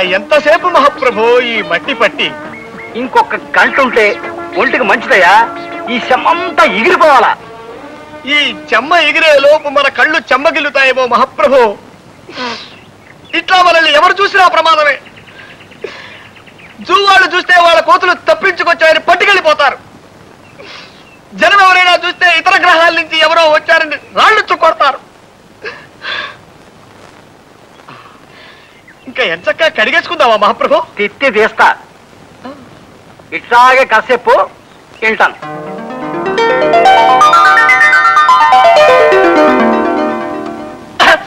ఎంతసేపు మహాప్రభు ఈ మట్టి పట్టి? ఇంకొక గంట ఉంటే ఒంటికి మంచిదయ్యా. ఈ శమంతా ఎగిరిపోవాలా? ఈ చెమ్మ ఎగిరే లోపు మన కళ్ళు చెమ్మగిల్లుతాయేమో మహాప్రభు. ఇట్లా మనల్ని ఎవరు చూసినా ప్రమాదమే. జూ వాళ్ళు చూస్తే వాళ్ళ కోతులు ఎంచక్క కడిగేసుకుందామా మహాప్రభు? తిత్తి తీస్తా. ఇట్లాగే కాసేపు వింటాను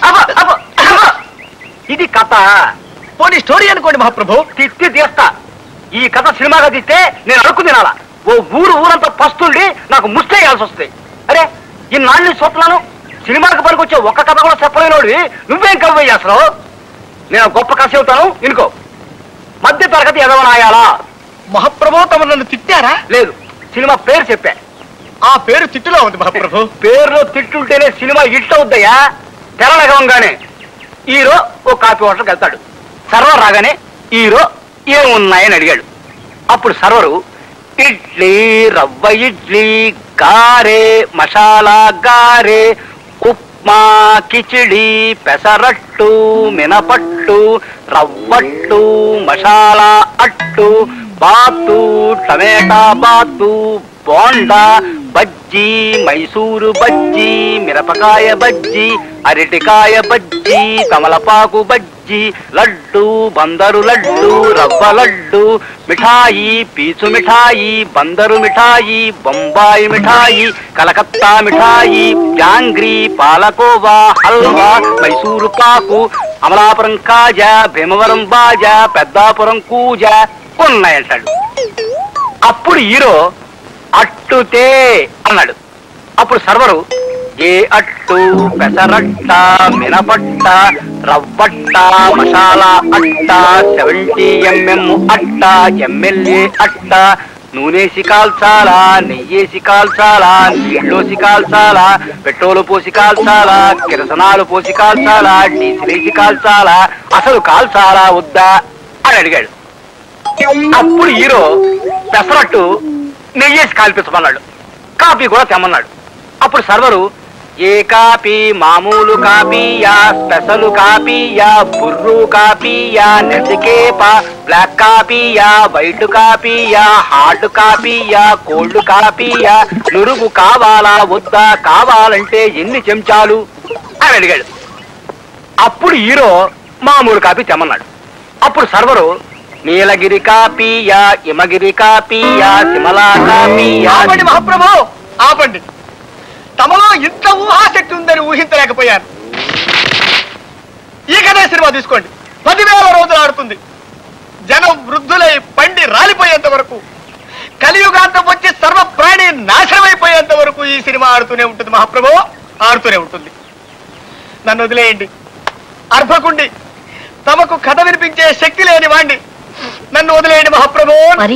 అబ్బ, అబ్బ, అబ్బ. ఇది కథ. పోనీ స్టోరీ అనుకోండి మహాప్రభు. తిత్తి తీస్తా. ఈ కథ సినిమాగా తీస్తే నేను అడుక్కు తినాలా ఓ ఊరు ఊరంతా పస్తుండి నాకు ముస్తేయాల్సి వస్తుంది. అరే ఈ నాన్ని చూస్తున్నాను. సినిమాకి పనికొచ్చే ఒక్క కథ కూడా చెప్పలేనోడి నువ్వేం కవ్వ చేస్తున్నావు నేను గొప్ప కథ చెబుతాను ఇనుకో. మధ్య తరగతి ఎదవనాయాలా మహాప్రభు తమ నన్ను తిట్టారా? లేదు సినిమా పేరు చెప్పా. ఆ పేరు తిట్టులో ఉంది మహాప్రభు. పేరులో తిట్టుంటేనే సినిమా హిట్ అవుద్దయ్యా? తెరలగవంగానే. హీరో ఓ కాఫీ హోటల్కి వెళ్తాడు. సర్వర్ రాగానే హీరో ఏమున్నాయని అడిగాడు. అప్పుడు సర్వరు ఇడ్లీ రవ్వ ఇడ్లీ గారే మసాలా గారే మా కిచిడి పెసరట్టు మినపట్టు రవ్వట్టు మసాలా అట్టు బాతు టమేటా బాతు బోండా బజ్జీ మైసూరు బజ్జీ మిరపకాయ బజ్జీ అరటికాయ బజ్జీ తమలపాకు బజ్జీ లడ్డు బందరు లడ్డు రవ్వ లడ్డు మిఠాయి పీచు మిఠాయి బందరు మిఠాయి బొంబాయి మిఠాయి కలకత్తా మిఠాయి జాంగ్రీ పాలకోవా హల్వా మైసూరు పాకు అమలాపురం కాజ భీమవరం బాజ పెద్దాపురం కూజ ఉన్నాయంటాడు. అప్పుడు హీరో అట్టుతే అన్నాడు. అప్పుడు సర్వరు ఏ అట్టు పెసరట్ట మినపట్ట రవ్వట్ట మసాలా అట్ట సెవెంటీ ఎంఎం అట్ట ఎమ్మెల్యే అట్ట నూనెసి కాల్చాలా నెయ్యేసి కాల్చాలా నీళ్ళోసి కాల్చాలా పెట్రోలు పోసి కాల్చాలా కిరసనాలు పోసి కాల్చాలా డీజిల్ వేసి కాల్చాలా అసలు కాల్చాలా వద్దా అని అడిగాడు. అప్పుడు హీరో పెసరట్టు నెయ్యేసి కాల్పించమన్నాడు. కాపీ కూడా తెమ్మన్నాడు. అప్పుడు సర్వరు ఏ కాపీ? మామూలు కాపీయా? స్పెషల్ కాపీయా? బుర్రు కాపీయా? నెసికేపా బ్లాక్ కాపీయా? వైట్ కాపీయా? హార్డ్ కాపీయా? కోల్డ్ కాపీయా? నురుగు కావాలా? వద్దా? కావాలంటే ఎన్ని చెంచాలు? అని అడిగాడు. అప్పుడు హీరో మామూలు కాపీ తెమ్మన్నాడు. అప్పుడు సర్వరు నీలగిరి కాపీయా? హిమగిరి కాపీయా? సిమలా కాపీయా? మహాప్రభు! ఆపండి! తమలో ఇంత ఊహాశక్తి ఉందని ఊహించలేకపోయాను ఈ కథే సినిమా తీసుకోండి. పదివేల రోజులు ఆడుతుంది. జనం వృద్ధులై పండి రాలిపోయేంత వరకు కలియుగాంతం వచ్చి సర్వ ప్రాణి నాశనమైపోయేంత వరకు ఈ సినిమా ఆడుతూనే ఉంటుంది మహాప్రభు. ఆడుతూనే ఉంటుంది. నన్ను వదిలేయండి. అర్భకుండి తమకు కథ వినిపించే శక్తి లేని వాణ్ణి నన్ను వదిలేయండి మహాప్రభు. మరి